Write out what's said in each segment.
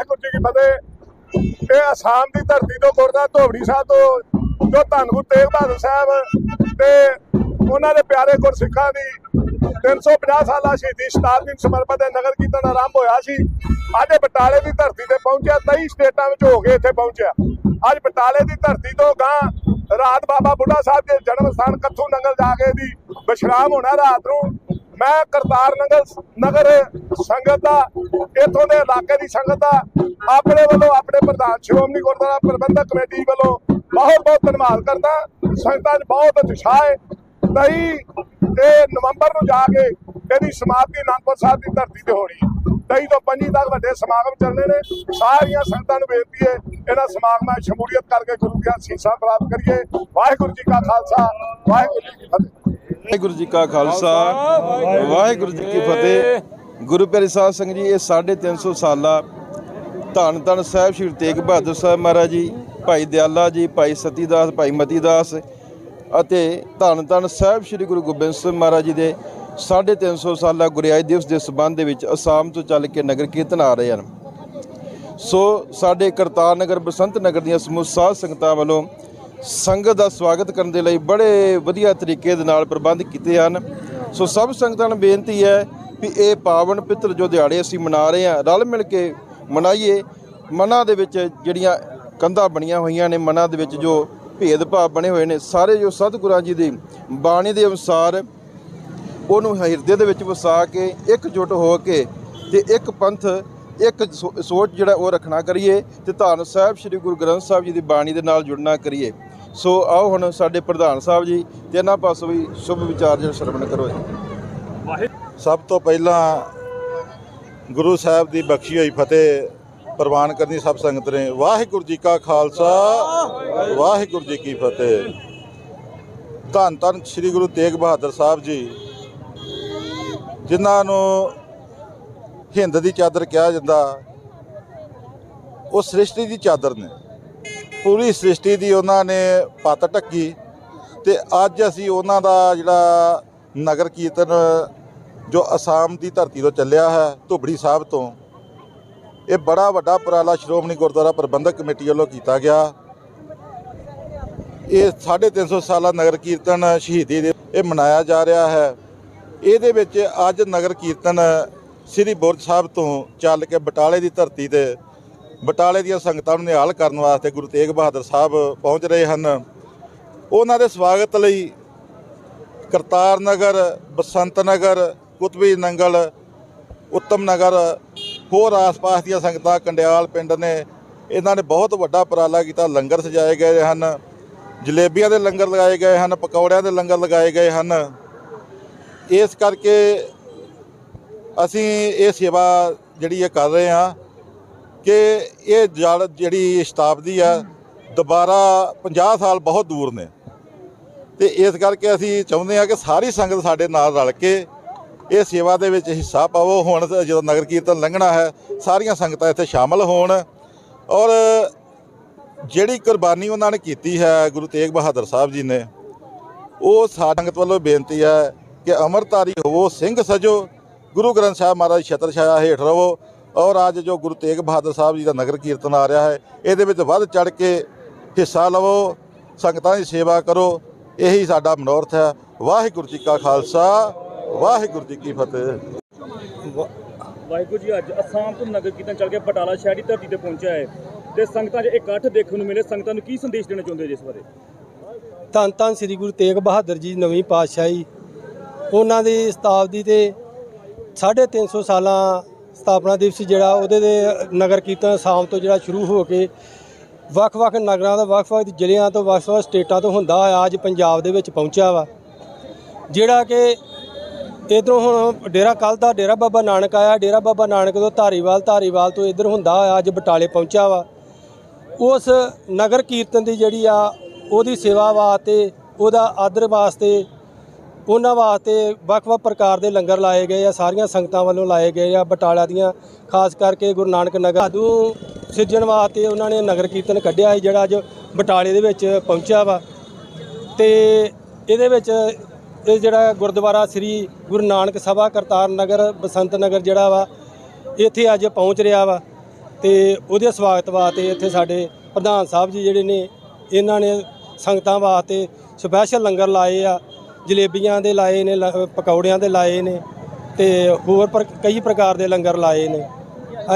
ਵਾਹਿਗੁਰੂ ਜੀ ਕੀ ਫਤਿਹ ਇਹ ਅਸਾਮ ਦੀ ਧਰਤੀ ਤੋਂ ਗੁਰਦਾ ਧੋਬੜੀ ਸਾਹਿਬ ਤੋਂ, ਜੋ ਧੰਨ ਗੁਰੂ ਤੇਗ ਬਹਾਦਰ ਸਾਹਿਬ ਤੇ ਉਹਨਾਂ ਦੇ ਪਿਆਰੇ ਗੁਰਸਿੱਖਾਂ ਦੀ 350 ਸਾਲਾ ਸ਼ਹੀਦੀ ਸ਼ਤਾਬਦੀ ਸਮਰਪਿਤ ਨਗਰ ਕੀਰਤਨ ਆਰੰਭ ਹੋਇਆ ਸੀ। ਅੱਜ ਬਟਾਲੇ ਦੀ ਧਰਤੀ ਤੇ ਪਹੁੰਚਿਆ 23 ਸਟੇਟਾਂ ਵਿੱਚ ਹੋ ਕੇ ਇੱਥੇ ਪਹੁੰਚਿਆ। ਅੱਜ ਬਟਾਲੇ ਦੀ ਧਰਤੀ ਤੋਂ ਗਾਂ ਰਾਤ ਬਾਬਾ ਬੁੱਢਾ ਸਾਹਿਬ ਦੇ ਜਨਮ ਸਥਾਨ ਕੱਥੂ ਨੰਗਲ ਜਾ ਕੇ ਦੀ ਵਿਸ਼ਰਾਮ ਹੋਣਾ ਰਾਤ ਨੂੰ। ਮੈਂ ਕਰਤਾਰ ਨਗਰ ਨਗਰ ਸੰਗਤ ਦਾ, ਇਥੋਂ ਦੇ ਇਲਾਕੇ ਦੀ ਸੰਗਤ ਦਾ, ਆਪਣੇ ਵੱਲੋਂ ਆਪਣੇ ਪ੍ਰਧਾਨ ਸ਼੍ਰੋਮਣੀ ਗੁਰਦੁਆਰਾ ਪ੍ਰਬੰਧਕ ਕਮੇਟੀ ਵੱਲੋਂ ਬਹੁਤ ਬਹੁਤ ਧੰਨਵਾਦ ਕਰਦਾ। ਸੰਗਤਾਂ 'ਚ ਬਹੁਤ ਉਤਸ਼ਾਹ ਹੈ। ਤਈ ਤੇ ਨਵੰਬਰ ਨੂੰ ਜਾ ਕੇ ਇਹਦੀ ਸਮਾਪਤੀ ਅਨੰਦਪੁਰ ਸਾਹਿਬ ਦੀ ਧਰਤੀ ਤੇ ਹੋਣੀ ਹੈ। ਤਈ ਤੋਂ ਪੰਜੀ ਤੱਕ ਵੱਡੇ ਸਮਾਗਮ ਚੱਲਣੇ ਨੇ। ਸਾਰੀਆਂ ਸੰਗਤਾਂ ਨੂੰ ਬੇਨਤੀ ਹੈ, ਇਹਨਾਂ ਸਮਾਗਮਾਂ 'ਚ ਸ਼ਮੂਲੀਅਤ ਕਰਕੇ ਗੁਰੂ ਦੀਆਂ ਸੀਸਾਂ ਪ੍ਰਾਪਤ ਕਰੀਏ। ਵਾਹਿਗੁਰੂ ਜੀ ਕਾ ਖਾਲਸਾ, ਵਾਹਿਗੁਰੂ ਜੀ ਕੀ ਫਤਿਹ। ਵਾਹਿਗੁਰੂ ਜੀ ਕਾ ਖਾਲਸਾ, ਵਾਹਿਗੁਰੂ ਜੀ ਕੀ ਫਤਿਹ। ਗੁਰੂ ਪਿਆਰੇ ਸਾਧ ਸੰਗਤ ਜੀ, ਇਹ 350 ਸਾਲਾ ਧੰਨ ਧੰਨ ਸਾਹਿਬ ਸ਼੍ਰੀ ਤੇਗ ਬਹਾਦਰ ਸਾਹਿਬ ਮਹਾਰਾਜ ਜੀ, ਭਾਈ ਦਿਆਲਾ ਜੀ, ਭਾਈ ਸਤੀਦਾਸ, ਭਾਈ ਮਤੀਦਾਸ ਅਤੇ ਧੰਨ ਧੰਨ ਸਾਹਿਬ ਸ਼੍ਰੀ ਗੁਰੂ ਗੋਬਿੰਦ ਸਿੰਘ ਮਹਾਰਾਜ ਜੀ ਦੇ 350 ਸਾਲਾ ਗੁਰਿਆਈ ਦਿਵਸ ਦੇ ਸਬੰਧ ਦੇ ਵਿੱਚ ਅਸਾਮ ਤੋਂ ਚੱਲ ਕੇ ਨਗਰ ਕੀਰਤਨ ਆ ਰਹੇ ਹਨ। ਸੋ ਸਾਡੇ ਕਰਤਾਰ ਨਗਰ, ਬਸੰਤ ਨਗਰ ਦੀਆਂ ਸਮੂਹ ਸਾਧ ਸੰਗਤਾਂ ਵੱਲੋਂ ਸੰਗਤ ਦਾ ਸਵਾਗਤ ਕਰਨ ਦੇ ਲਈ ਬੜੇ ਵਧੀਆ ਤਰੀਕੇ ਦੇ ਨਾਲ ਪ੍ਰਬੰਧ ਕੀਤੇ ਹਨ। ਸੋ ਸਭ ਸੰਗਤਾਂ ਨੂੰ ਬੇਨਤੀ ਹੈ ਵੀ ਇਹ ਪਾਵਨ ਪਿੱਤਰ ਜੋ ਦਿਹਾੜੇ ਅਸੀਂ ਮਨਾ ਰਹੇ ਹਾਂ, ਰਲ ਮਿਲ ਕੇ ਮਨਾਈਏ। ਮਨਾਂ ਦੇ ਵਿੱਚ ਜਿਹੜੀਆਂ ਕੰਧਾਂ ਬਣੀਆਂ ਹੋਈਆਂ ਨੇ, ਮਨਾਂ ਦੇ ਵਿੱਚ ਜੋ ਭੇਦਭਾਵ ਬਣੇ ਹੋਏ ਨੇ, ਸਾਰੇ ਜੋ ਸਤਿਗੁਰਾਂ ਜੀ ਦੀ ਬਾਣੀ ਦੇ ਅਨੁਸਾਰ ਉਹਨੂੰ ਹਿਰਦੇ ਦੇ ਵਿੱਚ ਵਸਾ ਕੇ ਇਕਜੁੱਟ ਹੋ ਕੇ ਤੇ ਇੱਕ ਪੰਥ, ਇੱਕ ਸੋ- ਸੋਚ ਜਿਹੜਾ ਉਹ ਰੱਖਣਾ ਕਰੀਏ ਤੇ ਧੰਨ ਸਾਹਿਬ, ਸ੍ਰੀ ਗੁਰੂ ਗ੍ਰੰਥ ਸਾਹਿਬ ਜੀ ਦੀ ਬਾਣੀ ਦੇ ਨਾਲ ਜੁੜਨਾ ਕਰੀਏ। ਸੋ ਆਓ ਹੁਣ ਸਾਡੇ ਪ੍ਰਧਾਨ ਸਾਹਿਬ ਜੀ ਤੇ ਇਹਨਾਂ ਪਾਸੋਂ ਵੀ ਸ਼ੁਭ ਵਿਚਾਰ ਜਿਹੜਾ ਸ਼ਰਵਣ ਕਰੋ ਜੀ। ਸਭ ਤੋਂ ਪਹਿਲਾਂ ਗੁਰੂ ਸਾਹਿਬ ਦੀ ਬਖਸ਼ੀ ਹੋਈ ਫਤਿਹ ਪ੍ਰਵਾਨ ਕਰਨੀ ਸਭ ਸੰਗਤ ਨੇ। ਵਾਹਿਗੁਰੂ ਜੀ ਕਾ ਖਾਲਸਾ ਵਾਹਿਗੁਰੂ ਜੀ ਕੀ ਫਤਿਹ। ਧੰਨ ਧੰਨ ਸ੍ਰੀ ਗੁਰੂ ਤੇਗ ਬਹਾਦਰ ਸਾਹਿਬ ਜੀ ਜਿਨ੍ਹਾਂ ਨੂੰ ਹਿੰਦ ਦੀ ਚਾਦਰ ਕਿਹਾ ਜਾਂਦਾ ਉਹ ਸ੍ਰਿਸ਼ਟੀ ਦੀ ਚਾਦਰ ਨੇ। ਪੂਰੀ ਸ੍ਰਿਸ਼ਟੀ ਦੀ ਉਹਨਾਂ ਨੇ ਪੱਤ ਢੱਕੀ ਤੇ ਅੱਜ ਅਸੀਂ ਉਹਨਾਂ ਦਾ ਜਿਹੜਾ ਨਗਰ ਕੀਰਤਨ ਜੋ ਅਸਾਮ ਦੀ ਧਰਤੀ ਤੋਂ ਚੱਲਿਆ ਹੈ, ਧੁਬੜੀ ਸਾਹਿਬ ਤੋਂ, ਇਹ ਬੜਾ ਵੱਡਾ ਉਪਰਾਲਾ ਸ਼੍ਰੋਮਣੀ ਗੁਰਦੁਆਰਾ ਪ੍ਰਬੰਧਕ ਕਮੇਟੀ ਵੱਲੋਂ ਕੀਤਾ ਗਿਆ। ਇਹ 350 ਸਾਲਾ ਨਗਰ ਕੀਰਤਨ ਸ਼ਹੀਦੀ ਦੇ ਇਹ ਮਨਾਇਆ ਜਾ ਰਿਹਾ ਹੈ। ਇਹਦੇ ਵਿੱਚ ਅੱਜ ਨਗਰ ਕੀਰਤਨ ਸ੍ਰੀ ਬੁਰਜ ਸਾਹਿਬ ਤੋਂ ਚੱਲ ਕੇ ਬਟਾਲੇ ਦੀ ਧਰਤੀ ਤੇ ਬਟਾਲੇ ਦੀਆਂ ਸੰਗਤਾਂ ਨੂੰ ਨਿਹਾਲ ਕਰਨ ਵਾਸਤੇ ਗੁਰੂ ਤੇਗ ਬਹਾਦਰ ਸਾਹਿਬ ਪਹੁੰਚ ਰਹੇ ਹਨ। ਉਹਨਾਂ ਦੇ ਸਵਾਗਤ ਲਈ ਕਰਤਾਰ ਨਗਰ, ਬਸੰਤ ਨਗਰ, ਕੁਤਬੀ ਨੰਗਲ, ਉੱਤਮ ਨਗਰ, ਹੋਰ ਆਸ-ਪਾਸ ਦੀਆਂ ਸੰਗਤਾਂ ਕੰਡਿਆਲ ਪਿੰਡ ਨੇ ਇਹਨਾਂ ਨੇ ਬਹੁਤ ਵੱਡਾ ਉਪਰਾਲਾ ਕੀਤਾ। ਲੰਗਰ ਸਜਾਏ ਗਏ ਹਨ, ਜਲੇਬੀਆਂ ਦੇ ਲੰਗਰ ਲਗਾਏ ਗਏ ਹਨ, ਪਕੌੜਿਆਂ ਦੇ ਲੰਗਰ ਲਗਾਏ ਗਏ ਹਨ। ਇਸ ਕਰਕੇ ਅਸੀਂ ਇਹ ਸੇਵਾ ਜਿਹੜੀ ਇਹ ਕਰ ਰਹੇ ਹਾਂ। ਕਿ ਇਹ ਜਲ ਜਿਹੜੀ ਸ਼ਤਾਬਦੀ ਆ, ਦੁਬਾਰਾ 50 ਸਾਲ ਬਹੁਤ ਦੂਰ ਨੇ। ਤੇ ਇਸ ਕਰਕੇ ਅਸੀਂ ਚਾਹੁੰਦੇ ਹਾਂ ਕਿ ਸਾਰੀ ਸੰਗਤ ਸਾਡੇ ਨਾਲ ਰਲ ਕੇ ਇਹ ਸੇਵਾ ਦੇ ਵਿੱਚ ਹਿੱਸਾ ਪਾਵੋ। ਹੁਣ ਜਦੋਂ ਨਗਰ ਕੀਰਤਨ ਲੰਘਣਾ ਹੈ, ਸਾਰੀਆਂ ਸੰਗਤਾਂ ਇੱਥੇ ਸ਼ਾਮਲ ਹੋਣ। ਔਰ ਜਿਹੜੀ ਕੁਰਬਾਨੀ ਉਹਨਾਂ ਨੇ ਕੀਤੀ ਹੈ, ਗੁਰੂ ਤੇਗ ਬਹਾਦਰ ਸਾਹਿਬ ਜੀ ਨੇ, ਉਹ ਸਾਡੀ ਸੰਗਤ ਵੱਲੋਂ ਬੇਨਤੀ ਹੈ ਕਿ ਅਮਰਤਾਰੀ ਹੋਵੋ, ਸਿੰਘ ਸਜੋ, ਗੁਰੂ ਗ੍ਰੰਥ ਸਾਹਿਬ ਮਹਾਰਾਜ ਛਤਰ ਛਾਇਆ ਹੇਠ ਰਹੋ। ਔਰ ਅੱਜ ਜੋ ਗੁਰੂ ਤੇਗ ਬਹਾਦਰ ਸਾਹਿਬ ਜੀ ਦਾ ਨਗਰ ਕੀਰਤਨ ਆ ਰਿਹਾ ਹੈ ਇਹਦੇ ਵਿੱਚ ਵੱਧ ਚੜ ਕੇ ਹਿੱਸਾ ਲਵੋ ਸੰਗਤਾਂ ਦੀ ਸੇਵਾ ਕਰੋ ਇਹੀ ਸਾਡਾ ਮਨੋਰਥ ਹੈ। ਵਾਹਿਗੁਰੂ ਜੀ ਕਾ ਖਾਲਸਾ ਵਾਹਿਗੁਰੂ ਜੀ ਕੀ ਫਤਿਹ। ਵਾਹਿਗੁਰੂ ਜੀ ਅੱਜ ਅਸਾਮ ਤੋਂ ਨਗਰ ਕੀਰਤਨ ਚੱਲ ਕੇ ਬਟਾਲਾ ਸ਼ਹਿਰ ਦੀ ਧਰਤੀ ਤੇ ਪਹੁੰਚਿਆ ਹੈ ਤੇ ਸੰਗਤਾਂ 'ਚ ਇਕੱਠ ਦੇਖਣ ਨੂੰ ਮਿਲੇ ਸੰਗਤਾਂ ਨੂੰ ਕੀ ਸੰਦੇਸ਼ ਦੇਣਾ ਚਾਹੁੰਦੇ ਹੋ ਜਿਸ ਬਾਰੇ? ਧੰਨ ਧੰਨ ਸ੍ਰੀ ਗੁਰੂ ਤੇਗ ਬਹਾਦਰ ਜੀ ਨਵੀਂ ਪਾਤਸ਼ਾਹੀ। ਉਹਨਾਂ ਦੀ ਸ਼ਤਾਬਦੀ ਤੇ 350 ਸਾਲਾਂ ਸਥਾਪਨਾ ਦਿਵਸ ਜਿਹੜਾ ਉਹਦੇ ਦੇ ਨਗਰ ਕੀਰਤਨ ਸ਼ਾਮ ਤੋਂ ਜਿਹੜਾ ਸ਼ੁਰੂ ਹੋ ਕੇ ਵੱਖ-ਵੱਖ ਨਗਰਾਂ ਦਾ ਵੱਖ-ਵੱਖ ਜ਼ਿਲ੍ਹਿਆਂ ਤੋਂ ਵੱਖ-ਵੱਖ ਸਟੇਟਾਂ ਤੋਂ ਹੁੰਦਾ ਹੋਇਆ ਅੱਜ ਪੰਜਾਬ ਦੇ ਵਿੱਚ ਪਹੁੰਚਿਆ ਵਾ। ਜਿਹੜਾ ਕਿ ਇਧਰੋਂ ਹੁਣ ਡੇਰਾ ਕੱਲ ਦਾ ਡੇਰਾ ਬਾਬਾ ਨਾਨਕ ਆਇਆ। ਡੇਰਾ ਬਾਬਾ ਨਾਨਕ ਤੋਂ ਧਾਰੀਵਾਲ ਧਾਰੀਵਾਲ ਤੋਂ ਇਧਰ ਹੁੰਦਾ ਹੋਇਆ ਅੱਜ ਬਟਾਲੇ ਪਹੁੰਚਿਆ ਵਾ। ਉਸ ਨਗਰ ਕੀਰਤਨ ਦੀ ਜਿਹੜੀ ਆ ਉਹਦੀ ਸੇਵਾ ਵਾਸਤੇ, ਉਹਦਾ ਆਦਰ ਵਾਸਤੇ ਉਹਨਾਂ ਵਾਸਤੇ ਵੱਖ-ਵੱਖ ਪ੍ਰਕਾਰ ਦੇ ਲੰਗਰ ਲਾਏ ਗਏ ਆ, ਸਾਰੀਆਂ ਸੰਗਤਾਂ ਵੱਲੋਂ ਲਾਏ ਗਏ ਆ, ਬਟਾਲਾ ਦੀਆਂ, ਖਾਸ ਕਰਕੇ ਗੁਰੂ ਨਾਨਕ ਨਗਰ। ਸਾਧੂ ਸਿਰਜਣ ਵਾਸਤੇ ਉਹਨਾਂ ਨੇ ਨਗਰ ਕੀਰਤਨ ਕੱਢਿਆ ਸੀ, ਜਿਹੜਾ ਅੱਜ ਬਟਾਲੇ ਦੇ ਵਿੱਚ ਪਹੁੰਚਿਆ ਵਾ। ਤੇ ਇਹਦੇ ਵਿੱਚ ਇਹ ਜਿਹੜਾ ਗੁਰਦੁਆਰਾ ਸ੍ਰੀ ਗੁਰੂ ਨਾਨਕ ਸਭਾ ਕਰਤਾਰ ਨਗਰ, ਬਸੰਤ ਨਗਰ ਜਿਹੜਾ ਵਾ, ਇੱਥੇ ਅੱਜ ਪਹੁੰਚ ਰਿਹਾ ਵਾ। ਤੇ ਉਹਦੇ ਸਵਾਗਤ ਵਾਸਤੇ ਇੱਥੇ ਸਾਡੇ ਪ੍ਰਧਾਨ ਸਾਹਿਬ ਜੀ ਜਿਹੜੇ ਨੇ, ਇਹਨਾਂ ਨੇ ਸੰਗਤਾਂ ਵਾਸਤੇ ਸਪੈਸ਼ਲ ਲੰਗਰ ਲਾਏ ਆ। ਜਲੇਬੀਆਂ ਦੇ ਲਾਏ ਨੇ, ਲ- ਪਕੌੜਿਆਂ ਦੇ ਲਾਏ ਨੇ ਤੇ ਹੋਰ ਪਰ, ਕਈ ਪ੍ਰਕਾਰ ਦੇ ਲੰਗਰ ਲਾਏ ਨੇ।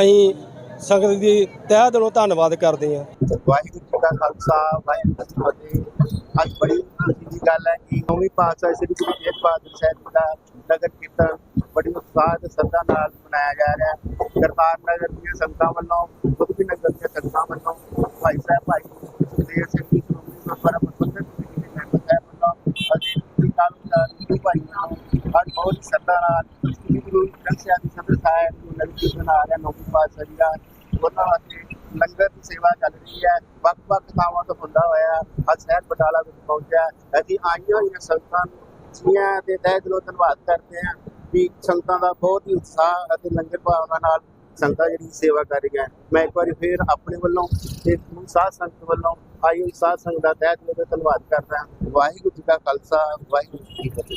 ਅਸੀਂ ਸੰਗਤ ਦੀ ਤਹਿ ਦਿਲੋਂ ਧੰਨਵਾਦ ਕਰਦੇ ਹਾਂ। ਵਾਹਿਗੁਰੂ ਜੀ ਕਾ ਖਾਲਸਾ, ਵਾਹਿਗੁਰੂ ਜੀ ਕੀ ਫਤਿਹ। ਅੱਜ ਬੜੀ ਖੁਸ਼ੀ ਦੀ ਗੱਲ ਹੈ ਕਿ ਨੌਵੀਂ ਪਾਤਸ਼ਾਹ ਸ੍ਰੀ ਗੁਰੂ ਤੇਗ ਬਹਾਦਰ ਸਾਹਿਬ ਦਾ ਨਗਰ ਕੀਰਤਨ ਬੜੀ ਉਤਸ਼ਾਹ ਤੇ ਸ਼ਰਧਾ ਨਾਲ ਮਨਾਇਆ ਜਾ ਰਿਹਾ ਹੈ। ਕਰਤਾਰ ਨਗਰ ਦੀਆਂ ਸੰਗਤਾਂ ਵੱਲੋਂ ਕੁਤਬੀ ਨਗਰ ਦੀਆਂ ਸੰਗਤਾਂ ਵੱਲੋਂ ਭਾਈ ਸਾਹਿਬ, ਭਾਈ ਸੁਖਦੇਵ ਸਿੰਘ ਜੀ ਬਹੁਤ ਗੁਰੂ ਗ੍ਰੰਥ ਸਾਹਿਬ ਜੀ ਸਾਹਿਬ ਨੂੰ ਨਗਰ ਕੀਰਤਨ ਰਿਹਾ, ਨੌਵੀਂ ਪਾਤਸ਼ਾਹ ਜੀ ਉਹਨਾਂ ਵਾਸਤੇ ਲੰਗਰ ਦੀ ਸੇਵਾ ਚੱਲ ਰਹੀ ਹੈ। ਵੱਖ ਵੱਖ ਥਾਵਾਂ ਤੋਂ ਹੁੰਦਾ ਹੋਇਆ ਅੱਜ ਸ਼ਹਿਰ ਬਟਾਲਾ ਵਿੱਚ ਪਹੁੰਚਿਆ। ਅਸੀਂ ਆਈਆਂ ਹੋਈਆਂ ਸੰਗਤਾਂ ਨੂੰ ਜੀਆਂ ਤੇ ਤਹਿ ਦਿਲੋਂ ਧੰਨਵਾਦ ਕਰਦੇ ਹਾਂ ਵੀ ਸੰਗਤਾਂ ਦਾ ਬਹੁਤ ਹੀ ਉਤਸ਼ਾਹ ਅਤੇ ਲੰਗਰ ਭਾਵਨਾ ਨਾਲ ਸੰਗਤਾਂ ਜਿਹੜੀ ਸੇਵਾ ਕਰ ਰਹੀਆਂ। ਮੈਂ ਇੱਕ ਵਾਰੀ ਫੇਰ ਆਪਣੇ ਵੱਲੋਂ ਤੇ ਸਮੂਹ ਸਾਧ ਸੰਗਤ ਵੱਲੋਂ ਆਈ ਹੋਈ ਸਾਧ ਸੰਗਤ ਦਾ ਤਹਿ ਦਿਲੋਂ ਧੰਨਵਾਦ ਕਰਦਾ ਵਾਹਿਗੁਰੂ ਜੀ ਕਾ ਖਾਲਸਾ, ਵਾਹਿਗੁਰੂ ਜੀ ਕੀ ਫਤਿਹ।